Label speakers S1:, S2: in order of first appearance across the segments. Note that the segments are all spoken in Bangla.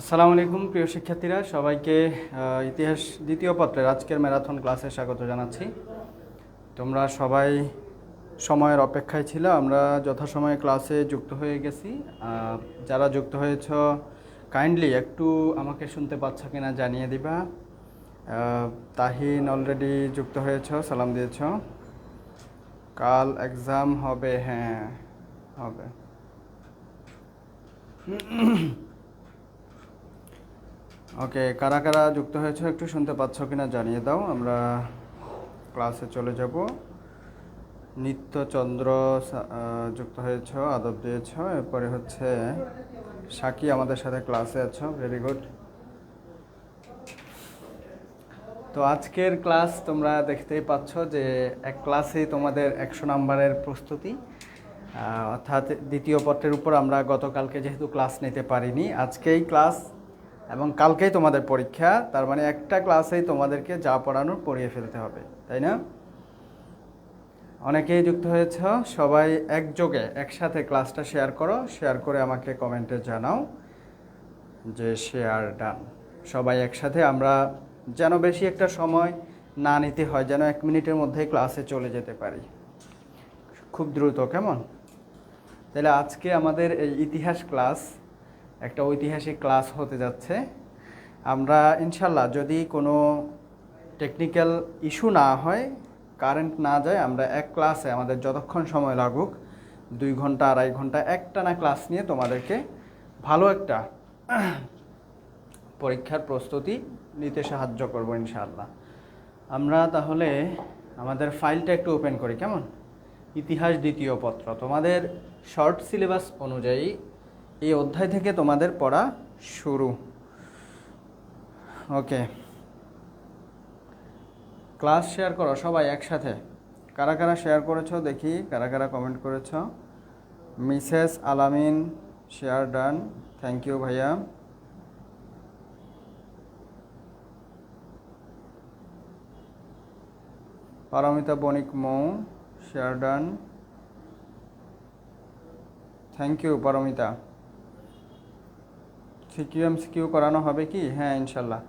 S1: আসসালামু আলাইকুম, প্রিয় শিক্ষার্থীরা। সবাইকে ইতিহাস দ্বিতীয় পত্রের আজকের ম্যারাথন ক্লাসে স্বাগত জানাচ্ছি। তোমরা সবাই সময়ের অপেক্ষায় ছিল, আমরা যথাসময়ে ক্লাসে যুক্ত হয়ে গেছি। যারা যুক্ত হয়েছ কাইন্ডলি একটু আমাকে শুনতে পাচ্ছ কিনা জানিয়ে দিবা। তাহিন অলরেডি যুক্ত হয়েছ, সালাম দিয়েছ। কাল এক্সাম হবে হ্যাঁ হবে। ওকে, কারা কারা যুক্ত হয়েছে একটু শুনতে পাচ্ছ কিনা জানিয়ে দাও। আমরা ক্লাসে চলে যাব। নিত্যচন্দ্র যুক্ত হয়েছ, আদব দিয়েছ। এরপরে হচ্ছে সাকি আমাদের সাথে ক্লাসে আছো। ভেরি গুড তো আজকের ক্লাস তোমরা দেখতেই পাচ্ছ যে এক ক্লাসেই তোমাদের একশো নাম্বারের প্রস্তুতি। অর্থাৎ দ্বিতীয় পত্রের উপর আমরা গতকালকে যেহেতু ক্লাস নিতে পারিনি, আজকেই ক্লাস এবং কালকেই তোমাদের পরীক্ষা, তার মানে একটা ক্লাসেই তোমাদেরকে যা পড়ানোর পড়িয়ে ফেলতে হবে, তাই না? অনেকেই যুক্ত হয়েছ, সবাই একযোগে একসাথে ক্লাসটা শেয়ার করো, শেয়ার করে আমাকে কমেন্টে জানাও যে শেয়ার ডান। সবাই একসাথে আমরা যেন বেশি একটা সময় না নিতে হয়, যেন এক মিনিটের মধ্যেই ক্লাসে চলে যেতে পারি। খুব দ্রুত, কেমন? তাহলে আজকে আমাদের এই ইতিহাস ক্লাস একটা ঐতিহাসিক ক্লাস হতে যাচ্ছে। আমরা ইনশাল্লাহ যদি কোনো টেকনিক্যাল ইস্যু না হয় কারেন্ট না যায়, আমরা এক ক্লাসে আমাদের যতক্ষণ সময় লাগুক, দুই ঘণ্টা, আড়াই ঘণ্টা, একটানা ক্লাস নিয়ে তোমাদেরকে ভালো একটা পরীক্ষার প্রস্তুতি নিতে সাহায্য করব ইনশাআল্লাহ। আমরা তাহলে আমাদের ফাইলটা একটু ওপেন করি, কেমন? ইতিহাস দ্বিতীয় পত্র। তোমাদের শর্ট সিলেবাস অনুযায়ী এই অধ্যায় থেকে তোমাদের পড়া শুরু। ওকে ক্লাস শেয়ার করো, সবাই একসাথে। কারা কারা শেয়ার করেছ দেখি, কারা কারা কমেন্ট করেছ। মিসেস আলামিন শেয়ার ডান থ্যাংক ইউ ভাইয়া। Paramita Banik Mou share done thank you Paramita. CQ M CQ করানো হবে কি? হ্যাঁ ইনশাল্লাহ।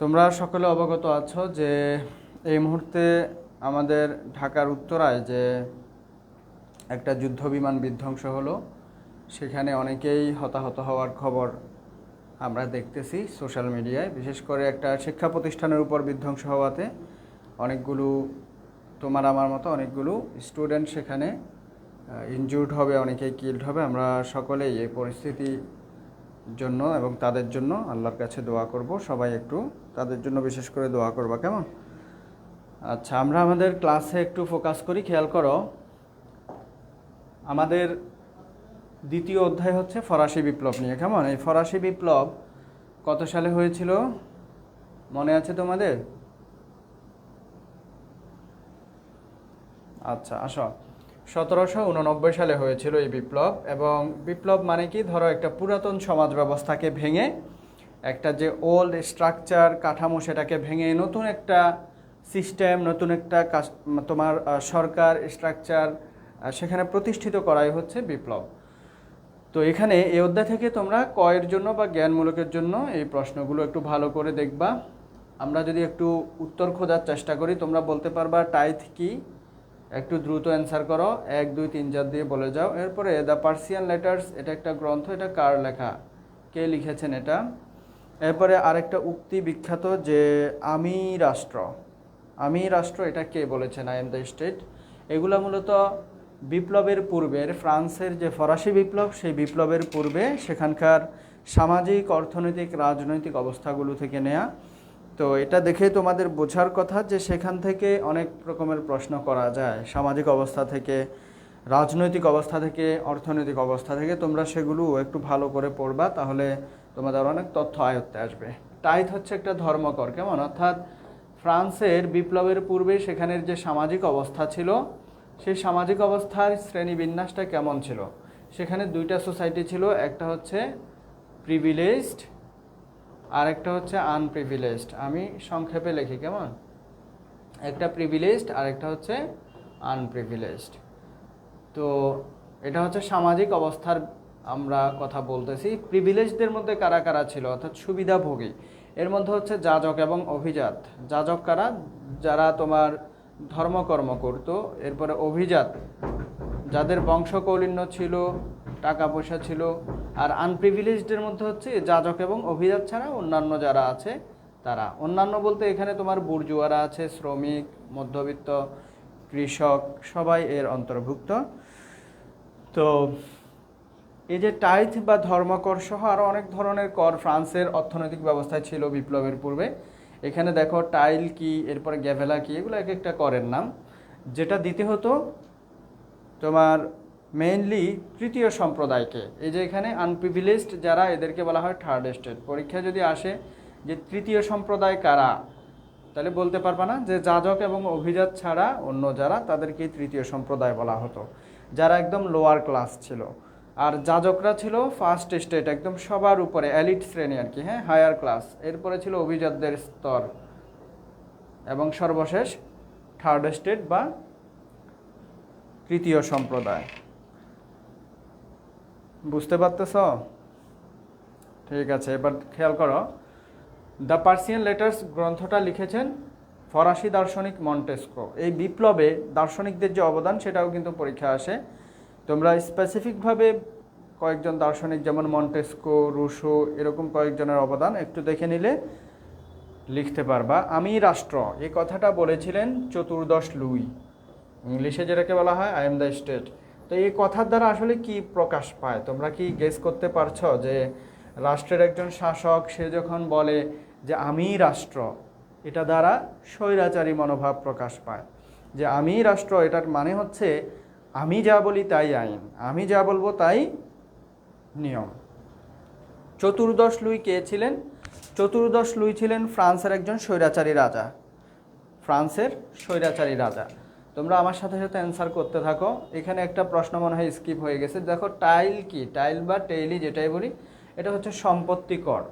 S1: তোমরা সকলে অবগত আছো যে এই মুহূর্তে আমাদের ঢাকার উত্তরায় যে একটা যুদ্ধ বিমান বিধ্বংস হলো, সেখানে অনেকেই হতাহত হওয়ার খবর আমরা দেখতেছি সোশ্যাল মিডিয়ায়। বিশেষ করে একটা শিক্ষা প্রতিষ্ঠানের উপর বিধ্বংস হওয়াতে অনেকগুলো, তোমার আমার মতো অনেকগুলো স্টুডেন্ট সেখানে ইনজুর্ড হবে, অনেকেই কিল্ড হবে। আমরা সকলেই এই পরিস্থিতি জন্য এবং তাদের জন্য আল্লাহর কাছে দোয়া করব। সবাই একটু তাদের জন্য বিশেষ করে দোয়া করবা, কেমন? আচ্ছা আমরা আমাদের ক্লাসে একটু ফোকাস করি, খেয়াল করো। আমাদের দ্বিতীয় অধ্যায় হচ্ছে ফরাসি বিপ্লব নিয়ে, কেমন? এই ফরাসি বিপ্লব কত সালে হয়েছিল? মনে আছে তোমাদের? আচ্ছা আসো। সতেরোশো উননব্বই সালে হয়েছিল এই বিপ্লব এবং বিপ্লব মানে কি? ধরো একটা পুরাতন সমাজ ব্যবস্থাকে ভেঙে একটা যে ওল্ড স্ট্রাকচার কাঠামো সেটাকে ভেঙে নতুন একটা সিস্টেম নতুন একটা তোমার সরকার স্ট্রাকচার সেখানে প্রতিষ্ঠিত করাই হচ্ছে বিপ্লব। তো এখানে এই অধ্যায় থেকে তোমরা কয়ের জন্য বা জ্ঞানমূলকের জন্য এই প্রশ্নগুলো একটু ভালো করে দেখবা। আমরা যদি একটু উত্তর খোঁজার চেষ্টা করি, তোমরা বলতে পারবা টাইথ কি? একটু দ্রুত অ্যান্সার করো। এক, দুই, তিন, চার দিয়ে বলে যাও। এরপরে দ্য পার্সিয়ান লেটার্স এটা একটা গ্রন্থ, এটা কার লেখা? কে লিখেছেন এটা? এরপরে আরেকটা উক্তি বিখ্যাত যে আমি রাষ্ট্র। আমি রাষ্ট্র, এটা কে বলেছেন? আই এম দ্য স্টেট এগুলো মূলত বিপ্লবের পূর্বের ফ্রান্সের যে ফরাসি বিপ্লব, সেই বিপ্লবের পূর্বে সেখানকার সামাজিক, অর্থনৈতিক, রাজনৈতিক অবস্থাগুলো থেকে নেয়া। তো এটা দেখে তোমাদের বোঝার কথা যে সেখান থেকে অনেক রকমের প্রশ্ন করা যায়। সামাজিক অবস্থা থেকে, রাজনৈতিক অবস্থা থেকে, অর্থনৈতিক অবস্থা থেকে তোমরা সেগুলো একটু ভালো করে পড়বা, তাহলে তোমাদের অনেক তথ্য আয়ত্তে আসবে। টাইথ হচ্ছে একটা ধর্মকর, কেমন? অর্থাৎ ফ্রান্সের বিপ্লবের পূর্বে সেখানের যে সামাজিক অবস্থা ছিল, সেই সামাজিক অবস্থার শ্রেণি বিন্যাসটা কেমন ছিল? সেখানে দুইটা সোসাইটি ছিল, একটা হচ্ছে প্রিভিলেজড আর একটা হচ্ছে আনপ্রিভিলেজড আমি সংক্ষেপে লিখি, কেমন? একটা প্রিভিলেজড আর একটা হচ্ছে আনপ্রিভিলেজড তো এটা হচ্ছে সামাজিক অবস্থার আমরা কথা বলতেছি। প্রিভিলেজদের মধ্যে কারা কারা ছিল? অর্থাৎ সুবিধাভোগী। এর মধ্যে হচ্ছে যাজক এবং অভিজাত। যাজক কারা? যারা তোমার ধর্মকর্ম করত, এরপরে অভিজাত। যাদের বংশকৌলিন্য ছিল টাকা পয়সা ছিল, আর আনপ্রিভিলেজদের মধ্যে হচ্ছে যাজক এবং অভিজাত ছাড়া অন্যান্য যারা আছে, তারা। অন্যান্য বলতে এখানে তোমার বুর্জুয়ারা আছে, শ্রমিক, মধ্যবিত্ত, কৃষক, সবাই এর অন্তর্ভুক্ত। তো এই যে টাইথ বা ধর্মকর সহ আরও অনেক ধরনের কর ফ্রান্সের অর্থনৈতিক ব্যবস্থায় ছিল বিপ্লবের পূর্বে। এখানে দেখো টাইল কি, এরপরে গ্যাভেলা কি, এগুলো এক একটা করের নাম। যেটা দিতে হতো তোমার মেইনলি তৃতীয় সম্প্রদায়কে। এই যে এখানে আনপ্রিভিলেজড যারা, এদেরকে বলা হয় থার্ড স্টেট পরীক্ষা যদি আসে যে তৃতীয় সম্প্রদায় কারা, তাহলে বলতে পারবা না যে যাজক এবং অভিজাত ছাড়া অন্য যারা তাদেরকে তৃতীয় সম্প্রদায় বলা হতো। যারা একদম লোয়ার ক্লাস ছিল। আর যাজকরা ছিল ফার্স্ট স্টেট একদম সবার উপরে অ্যালিট শ্রেণি আর কি হ্যাঁ হায়ার ক্লাস এরপরে ছিল অভিজাতদের স্তর। এবং সর্বশেষ থার্ড স্টেট বা তৃতীয় সম্প্রদায়। বুঝতে পারতেছ? ঠিক আছে, এবার খেয়াল করো। দ্য পার্সিয়ান লেটার্স গ্রন্থটা লিখেছেন ফরাসি দার্শনিক মন্টেস্কো। এই বিপ্লবে দার্শনিকদের যে অবদান, সেটাও কিন্তু পরীক্ষা আসে। তোমরা স্পেসিফিকভাবে কয়েকজন দার্শনিক, যেমন মন্টেস্কো, রুশো, এরকম কয়েকজনের অবদান একটু দেখে নিলে লিখতে পারবা। আমি রাষ্ট্র এই কথাটা বলেছিলেন চতুর্দশ লুই। ইংলিশে যেটাকে বলা হয় আই এম দ্য স্টেট তো এই কথার দ্বারা আসলে কি প্রকাশ পায়? তোমরা কি গেস করতে পারছ যে রাষ্ট্রের একজন শাসক, সে যখন বলে যে, আমি রাষ্ট্র, এটা দ্বারা স্বৈরাচারী মনোভাব প্রকাশ পায়। যে, আমি রাষ্ট্র, এটার মানে হচ্ছে, আমি যা বলি তাই আইন, আমি যা বলব তাই নিয়ম। চতুর্দশ লুই কে ছিলেন? চতুর্দশ লুই ছিলেন ফ্রান্সের একজন স্বৈরাচারী রাজা। ফ্রান্সের স্বৈরাচারী রাজা। তোমরা আমার সাথে সাথে অ্যান্সার করতে থাকো। এখানে একটা প্রশ্ন মনে হয় স্কিপ হয়ে গেছে। দেখো টাইল কি? টাইল বা টেইলি যেটাই বলি, এটা হচ্ছে সম্পত্তি কর।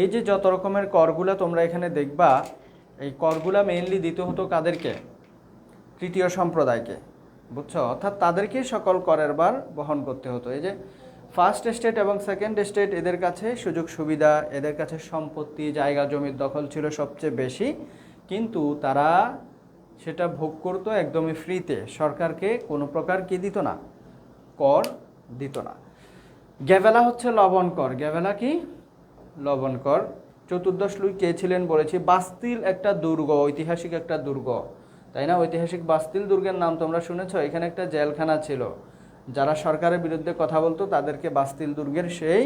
S1: এই যে যত রকমের করগুলা তোমরা এখানে দেখবা, এই করগুলা মেইনলি দিতে হতো কাদেরকে? তৃতীয় সম্প্রদায়কে, বুঝছ? অর্থাৎ তাদেরকে সকল করের বার বহন করতে হতো। এই যে ফার্স্ট স্টেট এবং সেকেন্ড স্টেট এদের কাছে সুযোগ সুবিধা, এদের কাছে সম্পত্তি, জায়গা, জমির দখল ছিল সবচেয়ে বেশি। কিন্তু তারা সেটা ভোগ করতো একদমই ফ্রিতে। সরকারকে কোনো প্রকার কি দিত না, কর দিত না। গ্যাভেলা হচ্ছে লবণ কর। গ্যাভেলা কি? লবণ কর। চতুর্দশ লুই কে ছিলেন বলেছি? বাস্তিল একটা দুর্গ, ঐতিহাসিক একটা দুর্গ। তাই না? ঐতিহাসিক বাস্তিল দুর্গের নাম তোমরা শুনেছ? এখানে একটা জেলখানা ছিল। যারা সরকারের বিরুদ্ধে কথা বলতো, তাদেরকে বাস্তিল দুর্গের সেই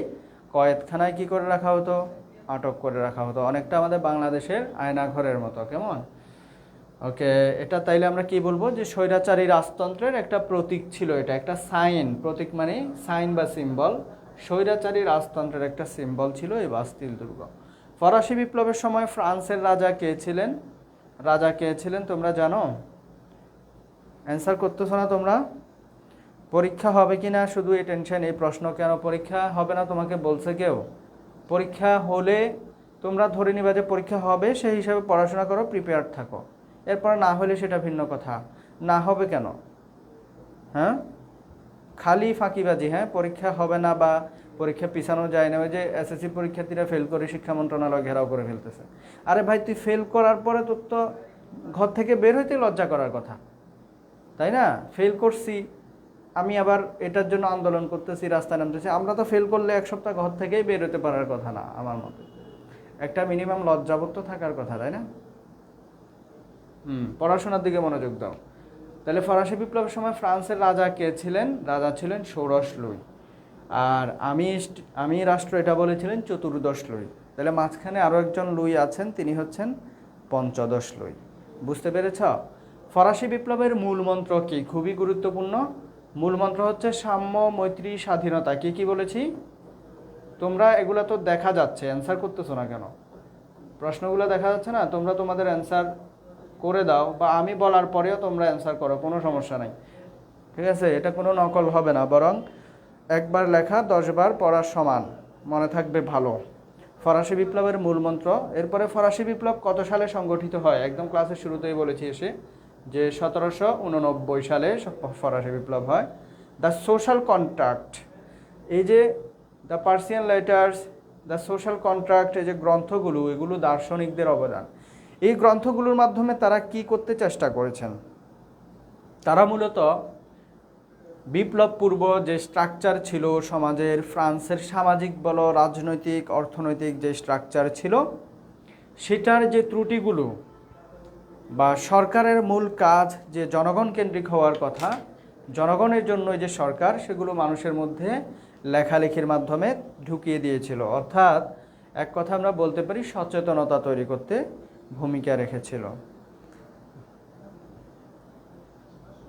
S1: কয়েদখানায় কি করে রাখা হতো? আটক করে রাখা হতো। অনেকটা আমাদের বাংলাদেশের আয়নাঘরের মতো। কেমন? ওকে, এটা তাইলে আমরা কি বলব? যে স্বৈরাচারী রাজতন্ত্রের একটা প্রতীক ছিল এটা, একটা সাইন। প্রতীক মানে সাইন বা সিম্বল। স্বৈরাচারী রাজতন্ত্রের একটা সিম্বল ছিল এই বাস্তিল দুর্গ। ফরাসি বিপ্লবের সময় ফ্রান্সের রাজা কে ছিলেন? রাজা কে ছিলেন তোমরা জানো? অ্যান্সার করতেছো না তোমরা? পরীক্ষা হবে কি না? শুধু এই টেনশন, এই প্রশ্ন কেন পরীক্ষা হবে না? তোমাকে বলছে কেউ। পরীক্ষা হলে তোমরা ধরে নিবা যে পরীক্ষা হবে, সেই হিসাবে পড়াশোনা করো প্রিপেয়ার থাকো। এরপর না হলে সেটা ভিন্ন কথা। না হবে কেন? হ্যাঁ? খালি ফাঁকিবাজি হ্যাঁ? পরীক্ষা হবে না বা পরীক্ষা পিছানো যায় না। ওই যে এসএসসি পরীক্ষার্থীরা ফেল করে, শিক্ষা মন্ত্রণালয় ঘেরাও করে ফেলতেছে। আরে ভাই, তুই ফেল করার পরে তোর তো ঘর থেকে বের হইতে লজ্জা করার কথা। তাই না? ফেল করছি। আমি আবার এটার জন্য আন্দোলন করতেছি রাস্তায় নামতেছি। আমরা তো ফেল করলে এক সপ্তাহ ঘর থেকেই বের হতে পারার কথা না, আমার মতে। একটা মিনিমাম লজ্জাবোধ তো থাকার কথা, তাই না? পড়াশোনার দিকে মনোযোগ দাও। তাহলে ফরাসি বিপ্লবের সময় ফ্রান্সের রাজা কে ছিলেন? রাজা ছিলেন ষোড়শ লুই। আর আমি আমি রাষ্ট্র এটা বলেছিলেন চতুর্দশ লুই। তাহলে মাঝখানে আরও একজন লুই আছেন, তিনি হচ্ছেন পঞ্চদশ লুই। বুঝতে পেরেছ? ফরাসি বিপ্লবের মূল মন্ত্র কি? খুবই গুরুত্বপূর্ণ। মূল মন্ত্র হচ্ছে সাম্য, মৈত্রী, স্বাধীনতা। কি কি বলেছি? তোমরা এগুলা তো দেখা যাচ্ছে অ্যান্সার করতেছো না কেন? প্রশ্নগুলো দেখা যাচ্ছে না? তোমরা তোমাদের অ্যান্সার করে দাও বা আমি বলার পরেও তোমরা অ্যান্সার করো, কোনো সমস্যা নাই। ঠিক আছে? এটা কোনো নকল হবে না, বরং একবার লেখা, দশবার পড়ার সমান। মনে থাকবে ভালো। ফরাসি বিপ্লবের মূল মন্ত্র। এরপরে ফরাসি বিপ্লব কত সালে সংগঠিত হয়? একদম ক্লাসের শুরুতেই বলেছি এসে যে সতেরোশো উননব্বই সালে ফরাসি বিপ্লব হয়। দ্য সোশ্যাল কন্ট্রাক্ট এই যে the Persian letters the social contract এই যে গ্রন্থগুলো, এগুলো দার্শনিকদের অবদান। এই গ্রন্থগুলোর মাধ্যমে তারা কি করতে চেষ্টা করেছেন? তারা মূলত বিপ্লব পূর্ব যে স্ট্রাকচার ছিল সমাজের, ফ্রান্সের সামাজিক বল, রাজনৈতিক, অর্থনৈতিক যে স্ট্রাকচার ছিল, সেটার যে ত্রুটিগুলো বা সরকারের মূল কাজ যে জনগণ কেন্দ্রিক হওয়ার কথা, জনগণের জন্য যে সরকার, সেগুলো মানুষের মধ্যে লেখালেখির মাধ্যমে ঢুকিয়ে দিয়েছিল। অর্থাৎ এক কথা আমরা বলতে পারি, সচেতনতা তৈরি করতে ভূমিকা রেখেছিল।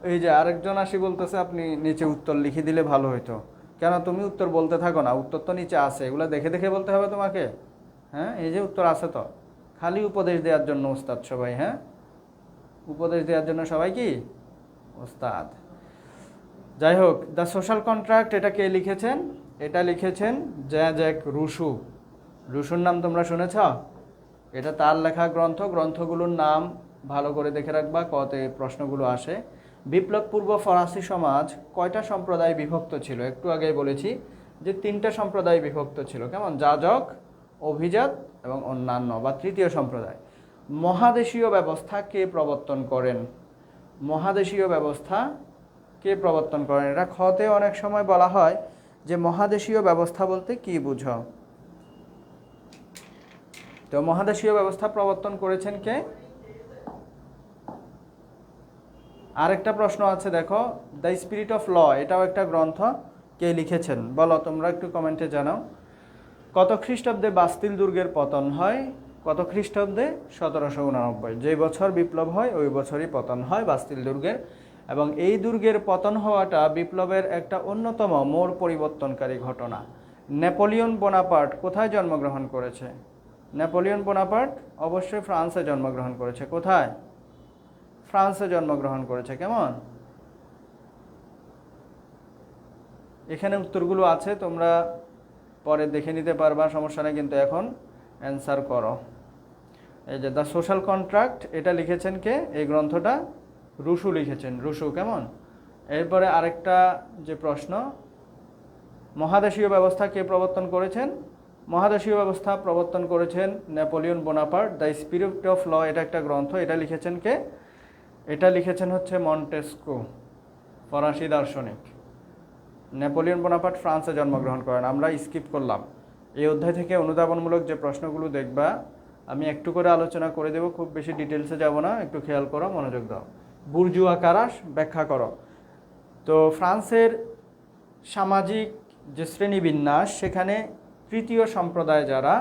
S1: এই যে আরেকজন আসি বলতেছে, আপনি নিচে উত্তর লিখে দিলে ভালো হইতো। কেন? তুমি উত্তর বলতে থাকো না, উত্তর তো নিচে আছে, এগুলো দেখে দেখে বলতে হবে তোমাকে। হ্যাঁ এই যে উত্তর আছে তো। খালি উপদেশ দেওয়ার জন্য ওস্তাদ সবাই হ্যাঁ? উপদেশ দেওয়ার জন্য সবাই কি? ওস্তাদ। যাই হোক, দ্য সোশ্যাল কন্ট্রাক্ট এটা কে লিখেছেন? এটা লিখেছেন জ্যা জ্যাক রুশু। রুশুর নাম তোমরা শুনেছ? এটা তার লেখা গ্রন্থ, গ্রন্থগুলোর নাম ভালো করে দেখে রাখবা, কতে প্রশ্নগুলো আসে। বিপ্লব পূর্ব ফরাসি সমাজ কয়টা সম্প্রদায় বিভক্ত ছিল? একটু আগেই বলেছি যে তিনটা সম্প্রদায় বিভক্ত ছিল। কেমন? যাজক, অভিজাত এবং অন্যান্য বা তৃতীয় সম্প্রদায়। মহাদেশীয় ব্যবস্থা কে প্রবর্তন করেন? মহাদেশীয় ব্যবস্থা কে প্রবর্তন করেন? এটা খতে অনেক সময় বলা হয় যে মহাদেশীয় ব্যবস্থা বলতে কি বুঝো? তো মহাদেশীয় ব্যবস্থা প্রবর্তন করেছেন কে? আরেকটা প্রশ্ন আছে, দেখো দ্য স্পিরিট অফ ল এটাও একটা গ্রন্থ, কে লিখেছেন? বলো, তোমরা একটু কমেন্টে জানাও। কত খ্রিস্টাব্দে বাস্তিল দুর্গের পতন হয়? কত খ্রিস্টাব্দে? সতেরোশো উনানব্বই। যে বছর বিপ্লব হয়, ওই বছরই পতন হয় বাস্তিল দুর্গের। এবং এই দুর্গের পতন হওয়াটা বিপ্লবের একটা অন্যতম মোড় পরিবর্তনকারী ঘটনা। নেপোলিয়ন বোনাপার্ট কোথায় জন্মগ্রহণ করেছে? নেপোলিয়ন বোনাপার্ট অবশ্যই ফ্রান্সে জন্মগ্রহণ করেছে। কোথায়? ফ্রান্সে জন্মগ্রহণ করেছে, কেমন? এখানে উত্তরগুলো আছে, তোমরা পরে দেখে নিতে পারবা, সমস্যা নেই, কিন্তু এখন অ্যান্সার করো। এই যে দ্য সোশ্যাল কন্ট্রাক্ট, এটা লিখেছেন কে? এই গ্রন্থটা রুশু লিখেছেন, রুশু, কেমন? এরপরে আরেকটা যে প্রশ্ন, মহাদেশীয় ব্যবস্থা কে প্রবর্তন করেছেন? মহাদেশীয় ব্যবস্থা প্রবর্তন করেছেন Napoleon Bonaparte. The spirit of law এটা একটা গ্রন্থ, এটা লিখেছেন কে? এটা লিখেছেন হচ্ছে মন্টেস্কো, ফরাসি দার্শনিক। নেপোলিয়ন বোনাপার্ট ফ্রান্সে জন্মগ্রহণ করেন। আমরা স্কিপ করলাম। এই অধ্যায় থেকে অনুধাবনমূলক যে প্রশ্নগুলো দেখবা, আমি একটু করে আলোচনা করে দেব, খুব বেশি ডিটেলসে যাব না, একটু খেয়াল করো, মনোযোগ দাও। বুর্জুয়া কারাস, ব্যাখ্যা করো। তো ফ্রান্সের সামাজিক যে শ্রেণীবিন্যাস, সেখানে তৃতীয় সম্প্রদায় যারা,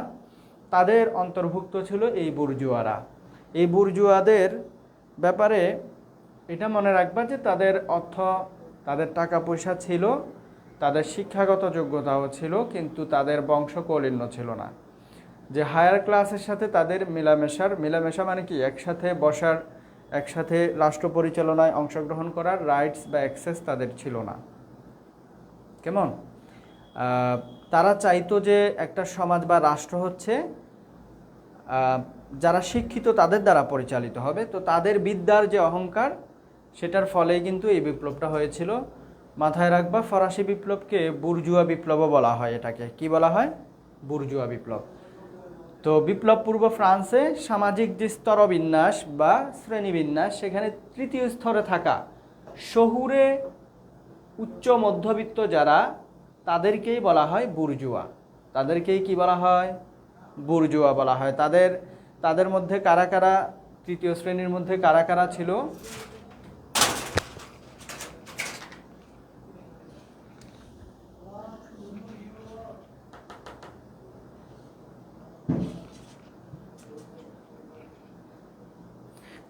S1: তাদের অন্তর্ভুক্ত ছিল এই বুর্জুয়ারা। এই বুর্জুয়াদের ব্যাপারে এটা মনে রাখবা যে তাদের অর্থ, তাদের টাকা পয়সা ছিল, তাদের শিক্ষাগত যোগ্যতাও ছিল, কিন্তু তাদের বংশ কৌলিন্য ছিল না। যে হায়ার ক্লাসের সাথে তাদের মেলামেশার, মেলামেশা মানে কি? একসাথে বসার, একসাথে রাষ্ট্র পরিচালনায় অংশগ্রহণ করার রাইটস বা অ্যাক্সেস তাদের ছিল না। কেমন? তারা চাইতো যে একটা সমাজ বা রাষ্ট্র হচ্ছে যারা শিক্ষিত তাদের দ্বারা পরিচালিত হবে। তো তাদের বিদ্যার যে অহংকার, সেটার ফলেই কিন্তু এই বিপ্লবটা হয়েছিল। মাথায় রাখবা, ফরাসি বিপ্লবকে বুর্জুয়া বিপ্লবও বলা হয় এটাকে। কি বলা হয়? বুর্জুয়া বিপ্লব। তো বিপ্লব পূর্ব ফ্রান্সে সামাজিক যে স্তরবিন্যাস বা শ্রেণীবিন্যাস, সেখানে তৃতীয় স্তরে থাকা শহুরে উচ্চ মধ্যবিত্ত যারা তাদেরকেই বলা হয় বুর্জুয়া। তাদেরকেই কি বলা হয়? বুর্জুয়া বলা হয়। তাদের তাদের মধ্যে কারা কারা, তৃতীয় শ্রেণির মধ্যে কারা কারা ছিল?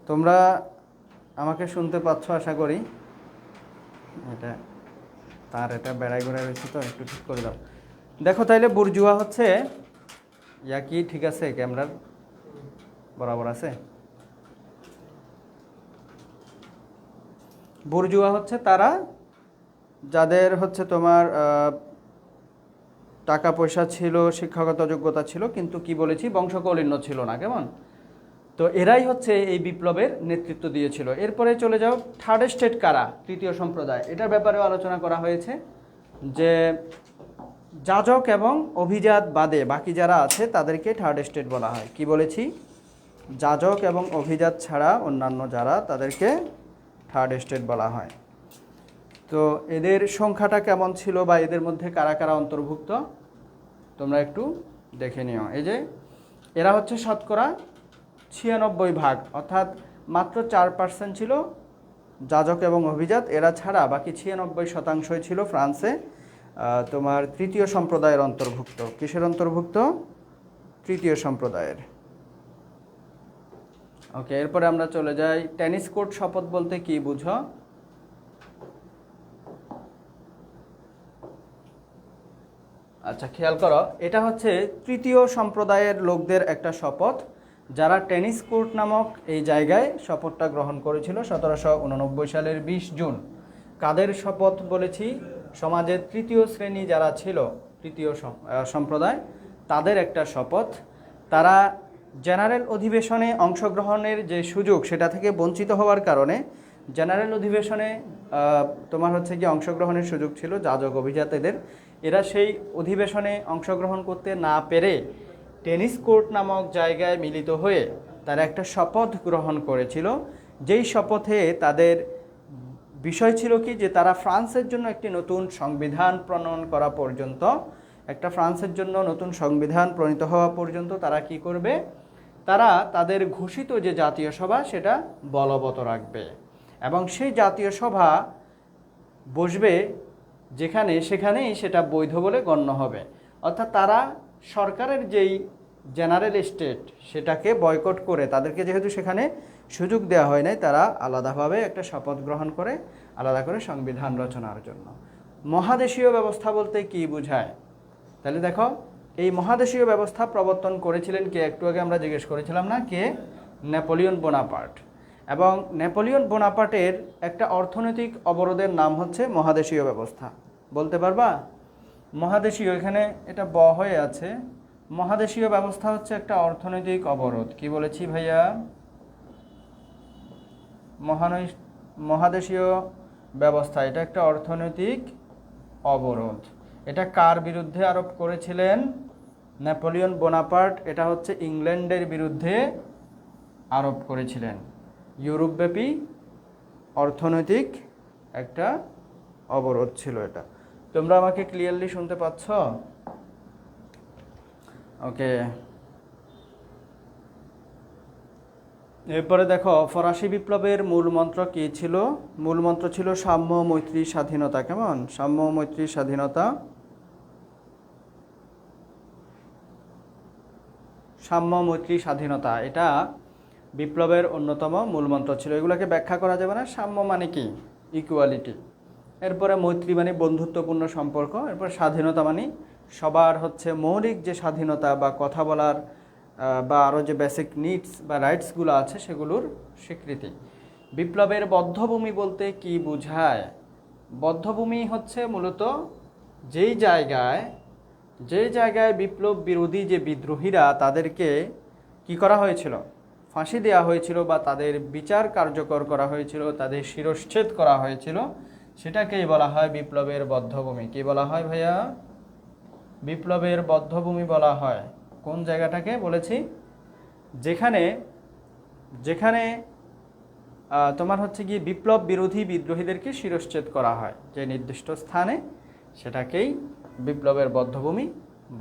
S1: তোমরা আমাকে শুনতে পাচ্ছ, আশা করি। এটা তার এটা বেড়াই ঘোড়াই রয়েছে তো, একটু ঠিক করে দাও। দেখো তাইলে বুর্জুয়া হচ্ছে, ইয়া কি? ঠিক আছে, ক্যামেরার বরাবর আছে। বুর্জুয়া হচ্ছে তারা, যাদের হচ্ছে তোমার টাকা পয়সা ছিল, শিক্ষাগত যোগ্যতা ছিল, কিন্তু কি বলেছি? বংশকৌলিন্য ছিল না, কেমন? তো এরাই হচ্ছে এই বিপ্লবের নেতৃত্ব দিয়েছিল। এরপরে চলে যাও থার্ড স্টেট কারা? তৃতীয় সম্প্রদায়। এটার ব্যাপারেও আলোচনা করা হয়েছে যে যাজক এবং অভিজাত বাদে বাকি যারা আছে, তাদেরকে থার্ড স্টেট বলা হয়। কি বলেছি? যাজক এবং অভিজাত ছাড়া অন্যান্য যারা, তাদেরকে থার্ড স্টেট বলা হয়। তো এদের সংখ্যাটা কেমন ছিল বা এদের মধ্যে কারা কারা অন্তর্ভুক্ত? তোমরা একটু দেখে নিও। এই যে, এরা হচ্ছে শতকরা ছিয়ানব্বই ভাগ, অর্থাৎ মাত্র চার পার্সেন্ট ছিল যাজক এবং অভিজাত। এরা ছাড়া বাকি ছিয়ানব্বই শতাংশই ছিল ফ্রান্সে। তোমার তৃতীয় সম্প্রদায়ের অন্তর্ভুক্ত। কিসের অন্তর্ভুক্ত? তৃতীয় সম্প্রদায়ের। ওকে এরপরে আমরা চলে যাই। টেনিস কোর্ট শপথ বলতে কি বুঝো? আচ্ছা খেয়াল করো, এটা হচ্ছে তৃতীয় সম্প্রদায়ের লোকদের একটা শপথ। যারা টেনিস কোর্ট নামক এই জায়গায় শপথটা গ্রহণ করেছিল সতেরোশো উননব্বই সালের বিশ জুন। কাদের শপথ বলেছি? সমাজের তৃতীয় শ্রেণি যারা ছিল, তৃতীয় সম্প্রদায়, তাদের একটা শপথ। তারা জেনারেল অধিবেশনে অংশগ্রহণের যে সুযোগ, সেটা থেকে বঞ্চিত হওয়ার কারণে জেনারেল অধিবেশনে তোমার হচ্ছে কি অংশগ্রহণের সুযোগ ছিল যাজক অভিজাতদের। এরা সেই অধিবেশনে অংশগ্রহণ করতে না পেরে টেনিস কোর্ট নামক জায়গায় মিলিত হয়ে তারা একটা শপথ গ্রহণ করেছিল। যেই শপথে তাদের বিষয় ছিল কি যে তারা ফ্রান্সের জন্য একটি নতুন সংবিধান প্রণয়ন করা পর্যন্ত, একটা ফ্রান্সের জন্য নতুন সংবিধান প্রণীত হওয়া পর্যন্ত তারা কি করবে? তারা তাদের ঘোষিত যে জাতীয় সভা সেটা বলবৎ রাখবে এবং সেই জাতীয় সভা বসবে যেখানে সেখানেই সেটা বৈধ বলে গণ্য হবে। অর্থাৎ তারা সরকারের যেই জেনারেল স্টেট সেটাকে বয়কট করে তাদেরকে যেহেতু সেখানে সুযোগ দেওয়া হয় নাই, তারা আলাদাভাবে একটা শপথ গ্রহণ করে, আলাদা করে সংবিধান রচনার জন্য। মহাদেশীয় ব্যবস্থা বলতে কি বোঝায়? তাহলে দেখো, এই মহাদেশীয় ব্যবস্থা প্রবর্তন করেছিলেন কে? একটু আগে আমরা জিজ্ঞেস করেছিলাম না, কে? Napoleon Bonaparte. এবং নেপোলিয়ন বোনাপার্টের একটা অর্থনৈতিক অবরোধের নাম হচ্ছে মহাদেশীয় ব্যবস্থা। বলতে পারবা? মহাদেশীয়, এখানে এটা ব হয়ে আছে। মহাদেশীয় ব্যবস্থা হচ্ছে একটা অর্থনৈতিক অবরোধ। কি বলেছি ভাইয়া? মহানৈ মহাদেশীয় ব্যবস্থা, এটা একটা অর্থনৈতিক অবরোধ। এটা কার বিরুদ্ধে আরোপ করেছিলেন? নেপোলিয়ন বোনাপার্ট, এটা হচ্ছে ইংল্যান্ডের বিরুদ্ধে আরোপ করেছিলেন। ইউরোপব্যাপী অর্থনৈতিক একটা অবরোধ ছিল এটা। তোমরা আমাকে ক্লিয়ারলি শুনতে পাচ্ছ? ওকে এরপরে দেখো, ফরাসি বিপ্লবের মূল মন্ত্র কি ছিল? মূল মন্ত্র ছিল সাম্য মৈত্রী স্বাধীনতা, কেমন? সাম্য মৈত্রী স্বাধীনতা। সাম্য মৈত্রী স্বাধীনতা, এটা বিপ্লবের অন্যতম মূল মন্ত্র ছিল। এগুলোকে ব্যাখ্যা করা যাবে না। সাম্য মানে কি? ইকুয়ালিটি এরপরে মৈত্রী মানে বন্ধুত্বপূর্ণ সম্পর্ক, এরপর স্বাধীনতা মানে সবার হচ্ছে মৌলিক যে স্বাধীনতা বা কথা বলার বা আরও যে বেসিক নিডস বা রাইটসগুলো আছে সেগুলোর স্বীকৃতি। বিপ্লবের বদ্ধভূমি বলতে কি বোঝায়? বদ্ধভূমি হচ্ছে মূলত যেই জায়গায় যে জায়গায় বিপ্লব বিরোধী যে বিদ্রোহীরা তাদেরকে কি করা হয়েছিল? ফাঁসি দেওয়া হয়েছিল বা তাদের বিচার কার্যকর করা হয়েছিল, তাদের শিরশ্ছেদ করা হয়েছিল। সেটাকেই বলা হয় বিপ্লবের বদ্ধভূমি। কি বলা হয় ভাইয়া? বিপ্লবের বদ্ধভূমি বলা হয়। কোন জায়গাটাকে বলেছি? যেখানে যেখানে তোমার হচ্ছে কি বিপ্লব বিরোধী বিদ্রোহীদেরকে শিরশ্ছেদ করা হয়। যে নির্দিষ্ট স্থানে সেটাকেই বিপ্লবের বদ্ধভূমি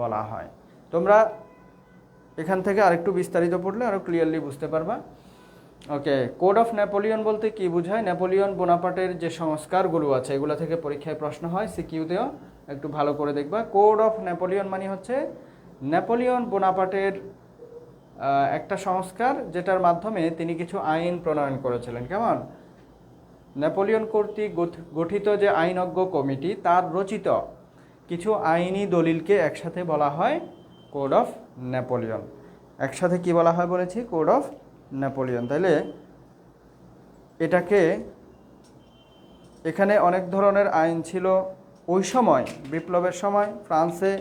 S1: বলা হয়। তোমরা এখান থেকে আরেকটু বিস্তারিত পড়লে আরও ক্লিয়ারলি বুঝতে পারবা। ওকে কোড অফ নেপোলিয়ন বলতে কি বোঝায়? নেপোলিয়ন বোনাপার্টের যে সংস্কারগুলো আছে এগুলো থেকে পরীক্ষায় প্রশ্ন হয় সিকিউতেও একটু ভালো করে দেখবা। কোড অফ নেপোলিয়ন মানে হচ্ছে নেপোলিয়ন বোনাপার্টের আহ, একটা সংস্কার যেটার মাধ্যমে তিনি কিছু আইন প্রণয়ন করেছিলেন। কেমন? নেপোলিয়ন কর্তৃক গঠ- গঠিত যে আইনজ্ঞ কমিটি তার রচিত কিছু আইনি দলিলকে একসাথে বলা হয় কোড অফ নেপোলিয়ন। একসাথে কি বলা হয় বলেছি? Code of Napoleon. তাইলে এটাকে এখানে অনেক ধরনের আইন ছিল। ওই সময়, বিপ্লবের সময়, ফ্রান্সে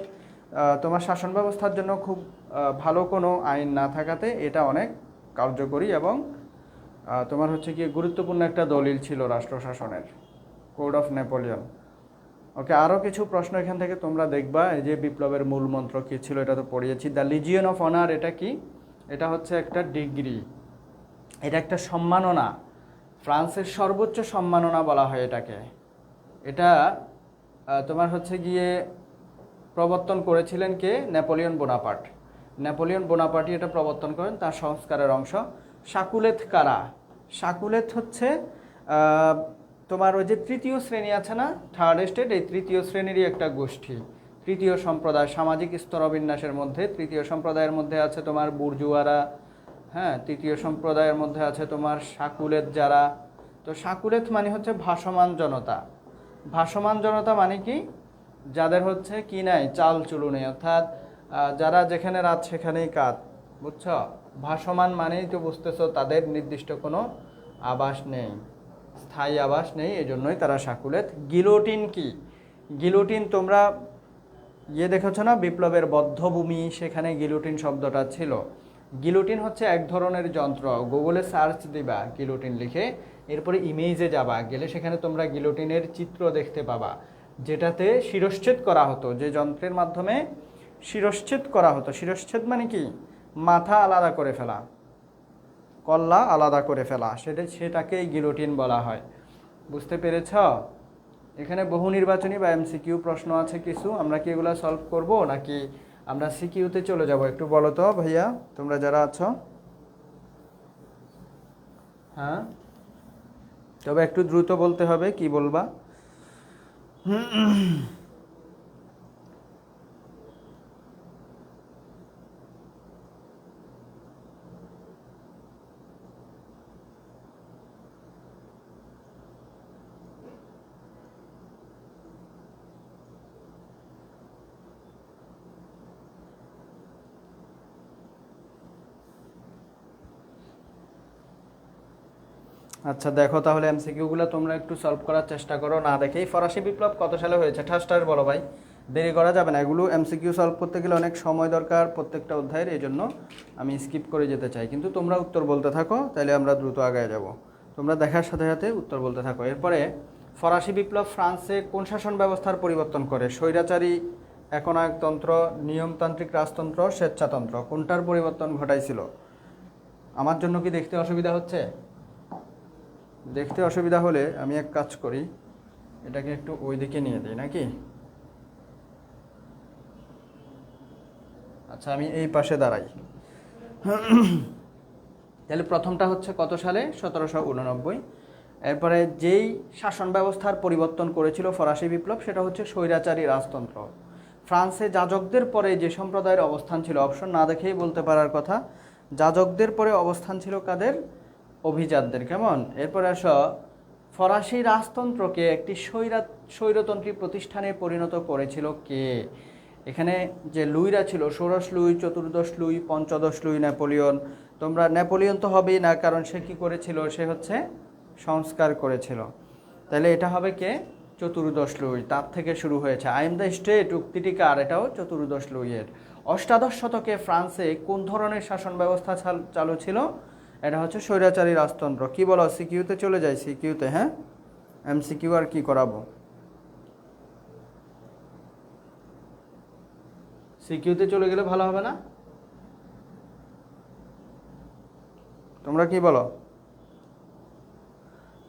S1: তোমার শাসন ব্যবস্থার জন্য খুব ভালো কোনো আইন না থাকাতে এটা অনেক কার্যকরী এবং তোমার হচ্ছে কি গুরুত্বপূর্ণ একটা দলিল ছিল রাষ্ট্র শাসনের কোড অফ নেপোলিয়ন। ওকে আরও কিছু প্রশ্ন এখান থেকে তোমরা দেখবা, এই যে বিপ্লবের মূল মন্ত্র কী ছিল এটা তো পড়িয়েছি। দ্য লিজিয়ন অফ অনার, এটা কি? এটা হচ্ছে একটা ডিগ্রি। এটা একটা সম্মাননা। ফ্রান্সের সর্বোচ্চ সম্মাননা বলা হয় এটাকে। এটা তোমার হচ্ছে গিয়ে প্রবর্তন করেছিলেন কে? Napoleon Bonaparte. নেপোলিয়ন বোনাপার্টই এটা প্রবর্তন করেন, তার সংস্কারের অংশ। সাকুলেথ কারা? সাকুলেথ হচ্ছে তোমার ওই যে তৃতীয় শ্রেণি আছে না? থার্ড স্টেট এই তৃতীয় শ্রেণীরই একটা গোষ্ঠী। তৃতীয় সম্প্রদায়, সামাজিক স্তরবিন্যাসের মধ্যে, তৃতীয় সম্প্রদায়ের মধ্যে আছে তোমার বুর্জুয়ারা হ্যাঁ তৃতীয় সম্প্রদায়ের মধ্যে আছে তোমার সাকুলেত যারা। তো সাকুলেত মানে হচ্ছে ভাসমান জনতা। ভাসমান জনতা মানে কি? যাদের হচ্ছে কি নাই, চাল চুলু নেই। অর্থাৎ যারা যেখানে রাত সেখানেই কাত, বুঝছ? ভাসমান মানেই তো বুঝতেছো তাদের নির্দিষ্ট কোনো আবাস নেই, স্থায়ী আবাস নেই এই জন্যই তারা সাকুলেত। গিলোটিন কি? গিলোটিন তোমরা ইয়ে দেখেছ না? বিপ্লবের বদ্ধভূমি, সেখানে গিলোটিন শব্দটা ছিল। গিলোটিন হচ্ছে এক ধরনের যন্ত্র। গুগলে সার্চ দিবা গিলোটিন লিখে, এরপরে ইমেজে যাবা, গেলে সেখানে তোমরা গিলোটিনের চিত্র দেখতে পাবা, যেটাতে শিরশ্ছেদ করা হতো, যে যন্ত্রের মাধ্যমে শিরশ্ছেদ করা হতো। শিরশ্ছেদ মানে কি? মাথা আলাদা করে ফেলা, কল্লা আলাদা করে ফেলা, সেটা, সেটাকেই গিলোটিন বলা হয়। বুঝতে পেরেছ? এখানে বহু নির্বাচনী বা এমসিকিউ প্রশ্ন আছে কিছু, আমরা কি এগুলো সলভ করব নাকি আমরা সিকিউতে চলে যাব, একটু বলো তো ভাইয়া, তোমরা যারা আছো। হ্যাঁ? তবে একটু দ্রুত বলতে হবে, কি বলবা? আচ্ছা দেখো তাহলে এমসিকিউগুলো তোমরা একটু সলভ করার চেষ্টা করো, না দেখেই ফরাসি বিপ্লব কত সালে হয়েছে? ঠাসটার বলো ভাই, দেরি করা যাবে না। এগুলো এমসিকিউ সলভ করতে গেলে অনেক সময় দরকার প্রত্যেকটা অধ্যায়ের, এই জন্য আমি স্কিপ করে যেতে চাই। কিন্তু তোমরা উত্তর বলতে থাকো তাহলে আমরা দ্রুত আগায় যাব। তোমরা দেখার সাথে সাথে উত্তর বলতে থাকো। এরপরে, ফরাসি বিপ্লব ফ্রান্সে কোন শাসন ব্যবস্থার পরিবর্তন করে? স্বৈরাচারী, একনায়কতন্ত্র, নিয়মতান্ত্রিক রাজতন্ত্র, স্বেচ্ছাতন্ত্র, কোনটার পরিবর্তন ঘটাইছিল? আমার জন্য কি দেখতে অসুবিধা হচ্ছে? দেখতে অসুবিধা হলে আমি এক কাজ করি, এটাকে একটু ওই দিকে নিয়ে দিই, নাকি? আচ্ছা আমি এই পাশে দাঁড়াই। তাহলে প্রথমটা হচ্ছে কত সালে? সতেরোশো উননব্বই। এরপরে যেই শাসন ব্যবস্থার পরিবর্তন করেছিল ফরাসি বিপ্লব, সেটা হচ্ছে স্বৈরাচারী রাজতন্ত্র। ফ্রান্সে যাজকদের পরে যে সম্প্রদায়ের অবস্থান ছিল অপশন না দেখেই বলতে পারার কথা, যাজকদের পরে অবস্থান ছিল কাদের? অভিজাতদের কেমন? এরপরে আসো, ফরাসি রাজতন্ত্রকে একটি স্বৈরা, স্বৈরতন্ত্রী প্রতিষ্ঠানে পরিণত করেছিল কে? এখানে যে লুইরা ছিল, ষোড়শ লুই, চতুর্দশ লুই, পঞ্চদশ লুই, নেপোলিয়ন। তোমরা নেপোলিয়ন তো হবেই না, কারণ সে কি করেছিল? সে হচ্ছে সংস্কার করেছিল। তাহলে এটা হবে কে? চতুর্দশ লুই। তার থেকে শুরু হয়েছে। আই এম দ্য স্টেট, উক্তিটি কার? এটাও চতুর্দশ লুইয়ের। অষ্টাদশ শতকে ফ্রান্সে কোন ধরনের শাসন ব্যবস্থা চালু ছিল? এটা হচ্ছে স্বৈরাচারী রাজতন্ত্র। কি বলো সিকিউতে চলে যায় সিকিউতে হ্যাঁ? এম সিকিউ আর কি করাবো? সিকিউতে চলে গেলে ভালো হবে না? তোমরা কি বলো?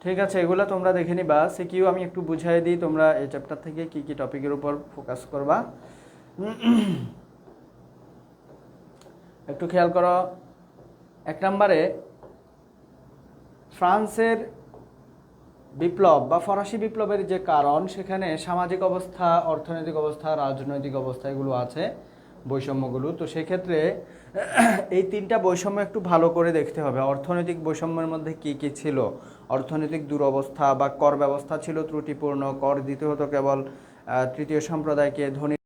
S1: ঠিক আছে, এগুলো তোমরা দেখে নিবা। সিকিউ আমি একটু বুঝাই দিই, তোমরা এই চ্যাপ্টার থেকে কি কি টপিকের উপর ফোকাস করবা। একটু খেয়াল করো এক নম্বরে, ফ্রান্সের বিপ্লব বা ফরাসি বিপ্লবের যে কারণ, সেখানে সামাজিক অবস্থা, অর্থনৈতিক অবস্থা, রাজনৈতিক অবস্থা এগুলো আছে, বৈষম্যগুলো। তো সেক্ষেত্রে এই তিনটা বৈষম্য একটু ভালো করে দেখতে হবে। অর্থনৈতিক বৈষম্যের মধ্যে কি কি ছিল? অর্থনৈতিক দুরবস্থা বা কর ব্যবস্থা ছিল ত্রুটিপূর্ণ, কর দিতে হতো কেবল তৃতীয় সম্প্রদায়কে, ধনী